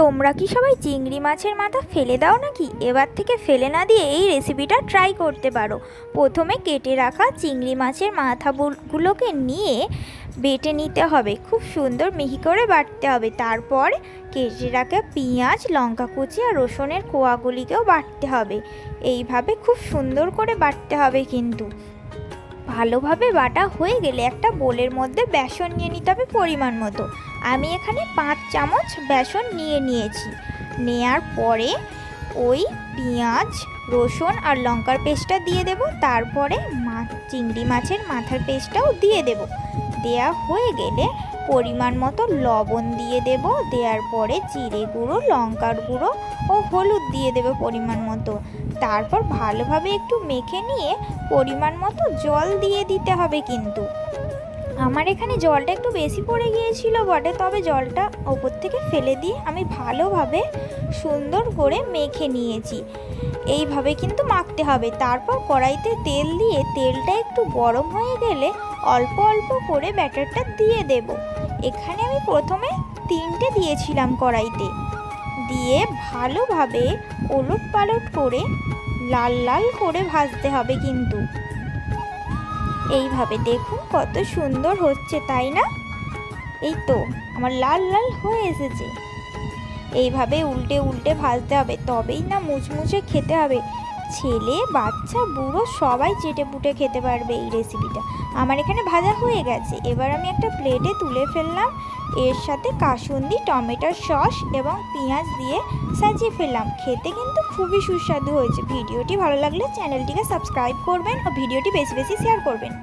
তোমরা কি সবাই চিংড়ি মাছের মাথা ফেলে দাও নাকি? এবার থেকে ফেলে না দিয়ে এই রেসিপিটা ট্রাই করতে পারো। প্রথমে কেটে রাখা চিংড়ি মাছের মাথাগুলোকে নিয়ে বেটে নিতে হবে। খুব সুন্দর মিহি করে বাটতে হবে। তারপর কেটে রাখা পেঁয়াজ লঙ্কা কুচি আর রসুনের কোয়াগুলিকেও বাটতে হবে। এইভাবে খুব সুন্দর করে বাটতে হবে কিন্তু। ভালোভাবে বাটা হয়ে গেলে একটা বোলের মধ্যে বেসন নিয়ে নিতে হবে পরিমাণ মতো। আমি এখানে পাঁচ চামচ বেসন নিয়ে নিয়েছি। নেয়ার পরে ওই পেঁয়াজ, রসুন আর লঙ্কার পেস্টটা দিয়ে দেব। তারপরে মাছ চিংড়ি মাছের মাথার পেস্টটাও দিয়ে দেব। দেয়া হয়ে গেলে পরিমাণ মতো লবণ দিয়ে দেব। দেওয়ার পরে জিরে গুঁড়ো, লঙ্কার গুঁড়ো ও হলুদ দিয়ে দেবে পরিমাণ মতো। তারপর ভালোভাবে একটু মেখে নিয়ে পরিমাণ মতো জল দিয়ে দিতে হবে কিন্তু। আমার এখানে জলটা একটু বেশি পড়ে গিয়েছিল বটে, তবে জলটা ওপর থেকে ফেলে দিয়ে আমি ভালোভাবে সুন্দর করে মেখে নিয়েছি। এইভাবে কিন্তু মাখতে হবে। তারপর কড়াইতে তেল দিয়ে তেলটা একটু গরম হয়ে গেলে অল্প অল্প করে ব্যাটারটা দিয়ে দেব। এখানে আমি প্রথমে তিনটে দিয়েছিলাম কড়াইতে। দিয়ে ভালোভাবে ওলট পালট করে লাল লাল করে ভাজতে হবে কিন্তু। এইভাবে দেখুন কত সুন্দর হচ্ছে, তাই না? এই তো, আমার লাল লাল হয়ে এসেছে। এইভাবে উল্টে উল্টে ভাজতে হবে, তবেই না মুচমুচে খেতে হবে। ছেলে, বাচ্চা, বুড়ো সবাই চেটে পুটে খেতে পারবে এই রেসিপিটা আমার এখানে ভাজা হয়ে গেছে। এবার আমি একটা প্লেটে তুলে ফেললাম। এর সাথে কাসুন্দি, টমেটোর সস এবং পেঁয়াজ দিয়ে সাজিয়ে ফেললাম। খেতে কিন্তু খুবই সুস্বাদু হয়েছে। ভিডিওটি ভালো লাগলে চ্যানেলটিকে সাবস্ক্রাইব করবেন ও ভিডিওটি বেশি বেশি শেয়ার করবেন।